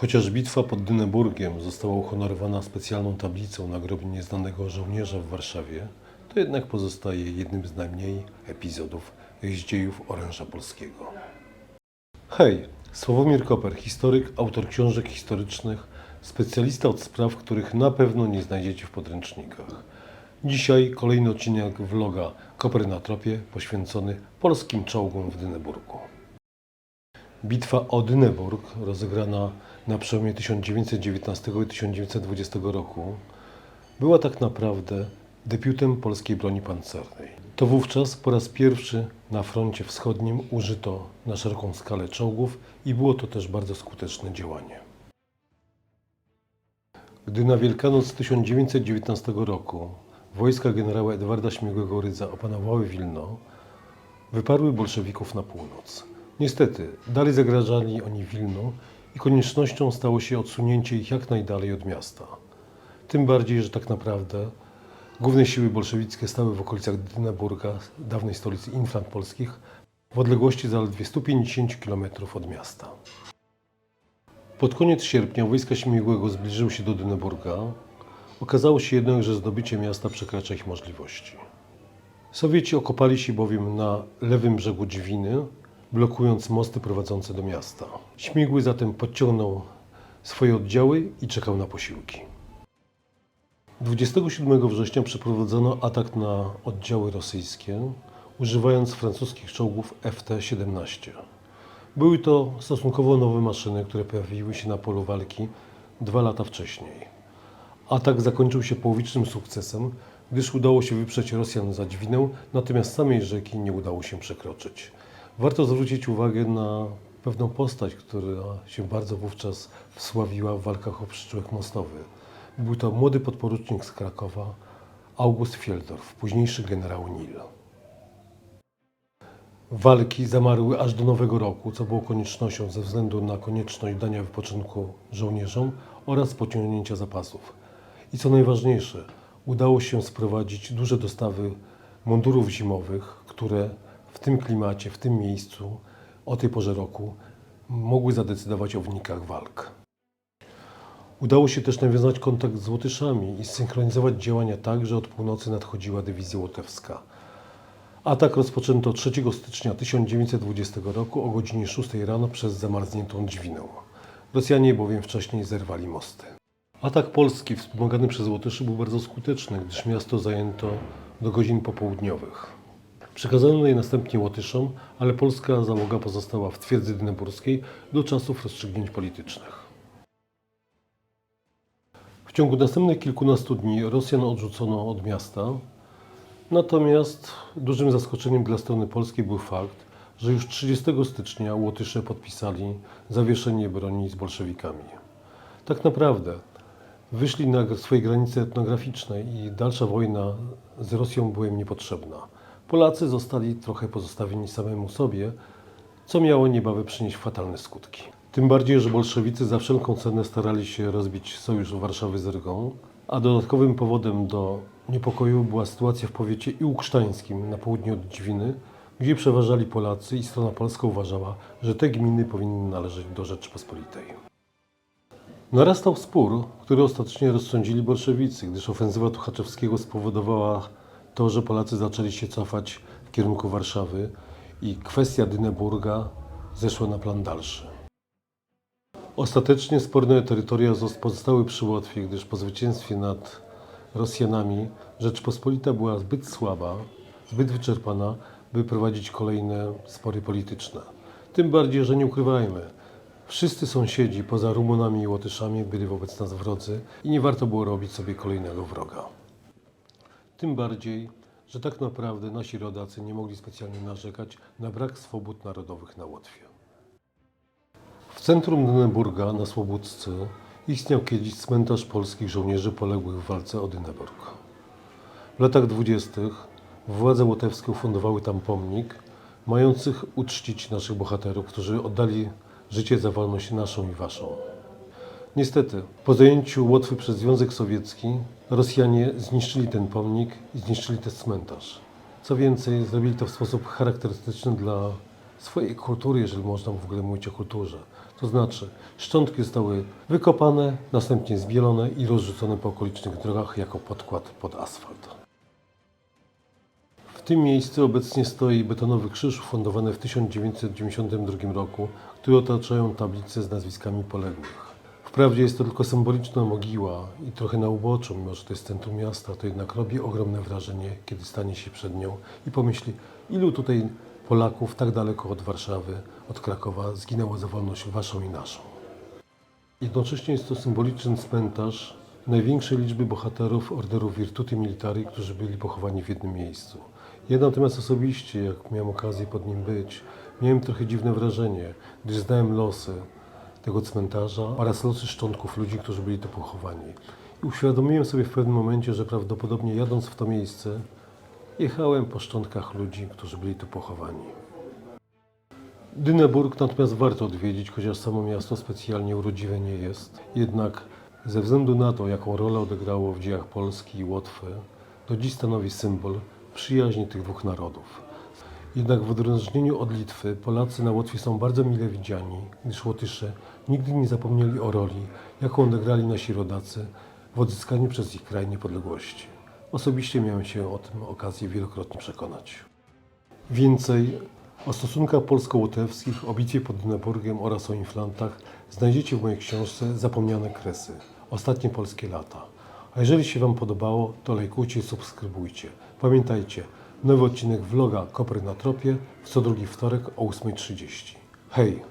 Chociaż bitwa pod Dyneburgiem została uhonorowana specjalną tablicą na grobie nieznanego żołnierza w Warszawie, to jednak pozostaje jednym z najmniej epizodów z dziejów oręża polskiego. Hej, Sławomir Koper, historyk, autor książek historycznych, specjalista od spraw, których na pewno nie znajdziecie w podręcznikach. Dzisiaj kolejny odcinek vloga Koper na tropie poświęcony polskim czołgom w Dyneburgu. Bitwa o Dyneburg, rozegrana na przełomie 1919 i 1920 roku, była tak naprawdę debiutem polskiej broni pancernej. To wówczas po raz pierwszy na froncie wschodnim użyto na szeroką skalę czołgów i było to też bardzo skuteczne działanie. Gdy na Wielkanoc 1919 roku wojska generała Edwarda Śmigłego Rydza opanowały Wilno, wyparły bolszewików na północ. Niestety, dalej zagrażali oni Wilnu i koniecznością stało się odsunięcie ich jak najdalej od miasta. Tym bardziej, że tak naprawdę główne siły bolszewickie stały w okolicach Dyneburga, dawnej stolicy infant polskich, w odległości zaledwie 150 km od miasta. Pod koniec sierpnia wojska Śmigłego zbliżyły się do Dyneburga. Okazało się jednak, że zdobycie miasta przekracza ich możliwości. Sowieci okopali się bowiem na lewym brzegu Dźwiny, blokując mosty prowadzące do miasta. Śmigły zatem podciągnął swoje oddziały i czekał na posiłki. 27 września przeprowadzono atak na oddziały rosyjskie, używając francuskich czołgów FT-17. Były to stosunkowo nowe maszyny, które pojawiły się na polu walki dwa lata wcześniej. Atak zakończył się połowicznym sukcesem, gdyż udało się wyprzeć Rosjan za Dźwinę, natomiast samej rzeki nie udało się przekroczyć. Warto zwrócić uwagę na pewną postać, która się bardzo wówczas wsławiła w walkach o przyczółek mostowy. Był to młody podporucznik z Krakowa, August Fieldorf, późniejszy generał Nil. Walki zamarły aż do Nowego Roku, co było koniecznością ze względu na konieczność dania wypoczynku żołnierzom oraz pociągnięcia zapasów. I co najważniejsze, udało się sprowadzić duże dostawy mundurów zimowych, które tym klimacie, w tym miejscu, o tej porze roku mogły zadecydować o wynikach walk. Udało się też nawiązać kontakt z Łotyszami i zsynchronizować działania tak, że od północy nadchodziła dywizja łotewska. Atak rozpoczęto 3 stycznia 1920 roku o godzinie 6 rano przez zamarzniętą dźwinę. Rosjanie bowiem wcześniej zerwali mosty. Atak polski wspomagany przez Łotyszy był bardzo skuteczny, gdyż miasto zajęto do godzin popołudniowych. Przekazano je następnie Łotyszom, ale polska załoga pozostała w twierdzy dyneburskiej do czasów rozstrzygnięć politycznych. W ciągu następnych kilkunastu dni Rosjan odrzucono od miasta, natomiast dużym zaskoczeniem dla strony polskiej był fakt, że już 30 stycznia Łotysze podpisali zawieszenie broni z bolszewikami. Tak naprawdę wyszli na swoje granice etnograficzne i dalsza wojna z Rosją była im niepotrzebna. Polacy zostali trochę pozostawieni samemu sobie, co miało niebawem przynieść fatalne skutki. Tym bardziej, że bolszewicy za wszelką cenę starali się rozbić sojusz Warszawy z Rygą, a dodatkowym powodem do niepokoju była sytuacja w powiecie iłksztańskim na południe od Dźwiny, gdzie przeważali Polacy i strona polska uważała, że te gminy powinny należeć do Rzeczypospolitej. Narastał spór, który ostatecznie rozsądzili bolszewicy, gdyż ofensywa Tuchaczewskiego spowodowała to, że Polacy zaczęli się cofać w kierunku Warszawy i kwestia Dyneburga zeszła na plan dalszy. Ostatecznie sporne terytoria zos- pozostały przy Łotwie, gdyż po zwycięstwie nad Rosjanami Rzeczpospolita była zbyt słaba, zbyt wyczerpana, by prowadzić kolejne spory polityczne. Tym bardziej, że nie ukrywajmy, wszyscy sąsiedzi poza Rumunami i Łotyszami byli wobec nas wrodzy i nie warto było robić sobie kolejnego wroga. Tym bardziej, że tak naprawdę nasi rodacy nie mogli specjalnie narzekać na brak swobód narodowych na Łotwie. W centrum Dyneburga na Słobódzce istniał kiedyś cmentarz polskich żołnierzy poległych w walce o Dyneburg. W latach dwudziestych władze łotewskie ufundowały tam pomnik, mających uczcić naszych bohaterów, którzy oddali życie za wolność naszą i waszą. Niestety, po zajęciu Łotwy przez Związek Sowiecki, Rosjanie zniszczyli ten pomnik i zniszczyli ten cmentarz. Co więcej, zrobili to w sposób charakterystyczny dla swojej kultury, jeżeli można w ogóle mówić o kulturze. To znaczy, szczątki zostały wykopane, następnie zbielone i rozrzucone po okolicznych drogach jako podkład pod asfalt. W tym miejscu obecnie stoi betonowy krzyż ufundowany w 1992 roku, który otaczają tablice z nazwiskami poległych. Wprawdzie jest to tylko symboliczna mogiła i trochę na uboczu, mimo że to jest centrum miasta, to jednak robi ogromne wrażenie, kiedy stanie się przed nią i pomyśli, ilu tutaj Polaków tak daleko od Warszawy, od Krakowa zginęło za wolność waszą i naszą. Jednocześnie jest to symboliczny cmentarz największej liczby bohaterów Orderu Virtuti Militari, którzy byli pochowani w jednym miejscu. Ja natomiast osobiście, jak miałem okazję pod nim być, miałem trochę dziwne wrażenie, gdyż znałem losy tego cmentarza oraz losy szczątków ludzi, którzy byli tu pochowani. I uświadomiłem sobie w pewnym momencie, że prawdopodobnie jadąc w to miejsce, jechałem po szczątkach ludzi, którzy byli tu pochowani. Dyneburg natomiast warto odwiedzić, chociaż samo miasto specjalnie urodziwe nie jest. Jednak ze względu na to, jaką rolę odegrało w dziejach Polski i Łotwy, do dziś stanowi symbol przyjaźni tych dwóch narodów. Jednak w odróżnieniu od Litwy, Polacy na Łotwie są bardzo mile widziani, gdyż Łotysze nigdy nie zapomnieli o roli, jaką odegrali nasi rodacy w odzyskaniu przez ich kraj niepodległości. Osobiście miałem się o tym okazję wielokrotnie przekonać. Więcej o stosunkach polsko-łotewskich, o bitwie pod Dyneburgiem oraz o inflantach znajdziecie w mojej książce Zapomniane Kresy. Ostatnie polskie lata. A jeżeli się Wam podobało, to lajkujcie i subskrybujcie. Pamiętajcie, nowy odcinek vloga Koper na tropie w co drugi wtorek o 8.30. Hej!